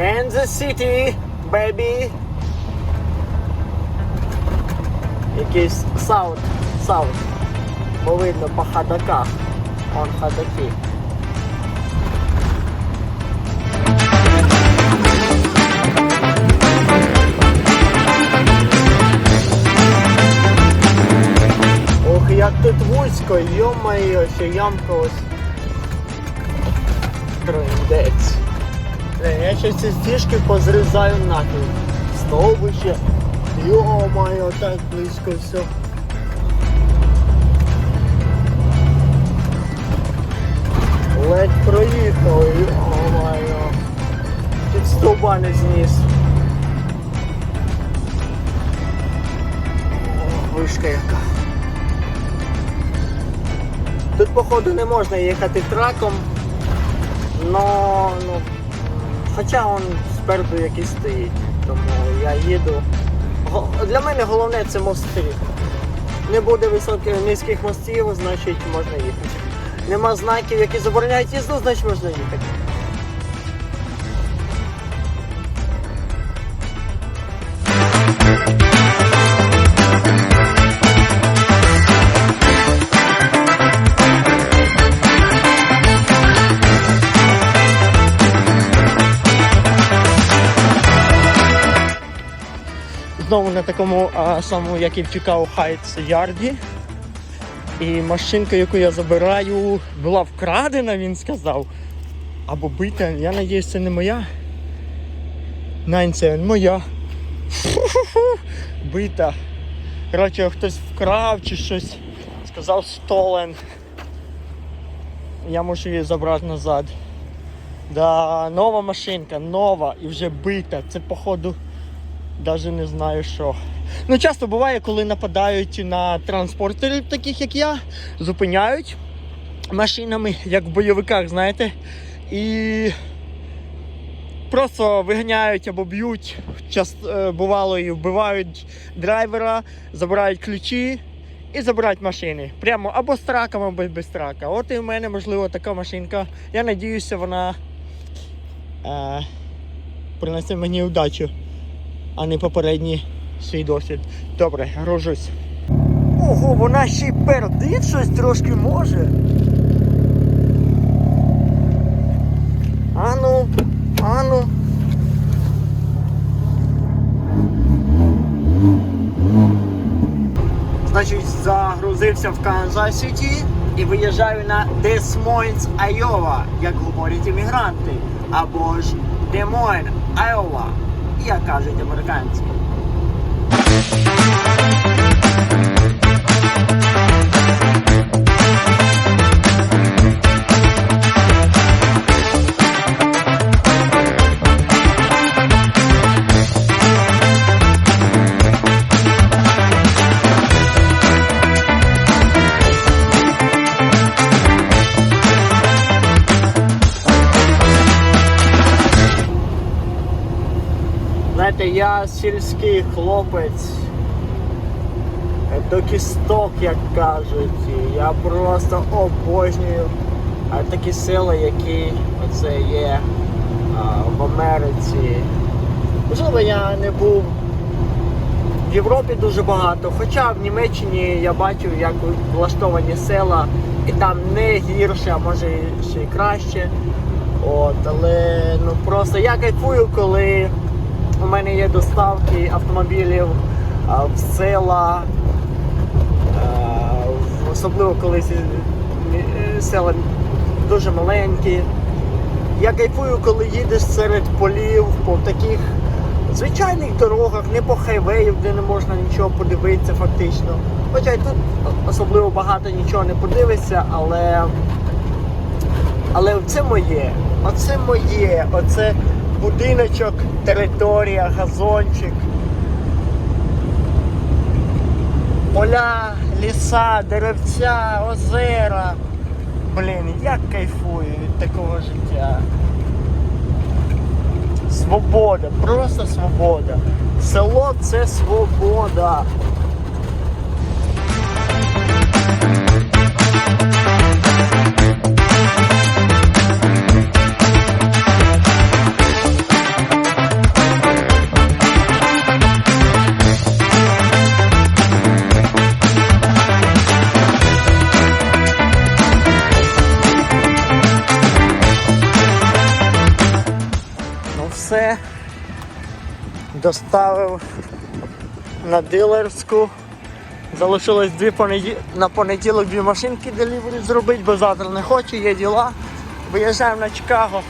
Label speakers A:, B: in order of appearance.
A: Kansas City, baby. Якийсь саут, саут. Бо видно по ходаках. Он ходаки. Ох, як тут вузько, йо-моє, ще ямка ось. Трындець. Блін, я ще ці стіжки позрізаю нахід. Знову ще. Йо-моє, так близько все. Ледь проїхав, йо-моє. Тут стовба не зніс. О, Вишка яка. Тут, походу, не можна їхати траком, но, ну, хоча он спереду якийсь стоїть, тому я їду. Для мене головне це мости. Не буде високих низьких мостів, значить можна їхати. Нема знаків, які забороняють їзду, значить можна їхати. Знову на такому а, самому, як і в Чикаго Хайтс ярді. І машинка, яку я забираю, була вкрадена, він сказав. Або бита. Я надіюсь, це не моя. Найн моя. Фу-фу-фу. Бита. Коротше, хтось вкрав чи щось. Сказав столен. Я мушу її забрати назад. Да, нова машинка, нова і вже бита. Це походу. Даже не знаю що. Ну, часто буває, коли нападають на транспортерів, таких як я, зупиняють машинами, як в бойовиках, знаєте, і просто виганяють або б'ють, час, е, бувало і вбивають драйвера, забирають ключі і забирають машини. Прямо або з траком, або без трака. От і в мене, можливо, така машинка. Я надіюся, вона е, принесе мені удачу а не попередній свій досвід. Добре, гружусь. Ого, вона ще й пердить щось трошки може. Ану, ану. Значить, загрузився в Канзас Сіті і виїжджаю на Moines, Айова, як говорять іммігранти, або ж Moines, Айова, як кажуть американці. Знаєте, я сільський хлопець до кісток, як кажуть. Я просто обожнюю такі села, які оце є в Америці. Можливо, я не був в Європі дуже багато, хоча в Німеччині я бачив, як влаштовані села, і там не гірше, а може ще й краще. От, але ну просто я кайфую, коли у мене є доставки автомобілів в села, особливо коли е, села дуже маленькі. Я кайфую, коли їдеш серед полів по таких звичайних дорогах, не по хайвею, де не можна нічого подивитися фактично. Хоча й тут особливо багато нічого не подивишся, але але це моє. Оце моє. Оце будиночок, територія, газончик. Поля, ліса, деревця, озера. Блін, як кайфую від такого життя. Свобода, просто свобода. Село це свобода. Доставив на дилерську. Залишилось дві понеді... на понеділок дві машинки делівері зробити, бо завтра не хочу, є діла. Виїжджаємо на Чикаго.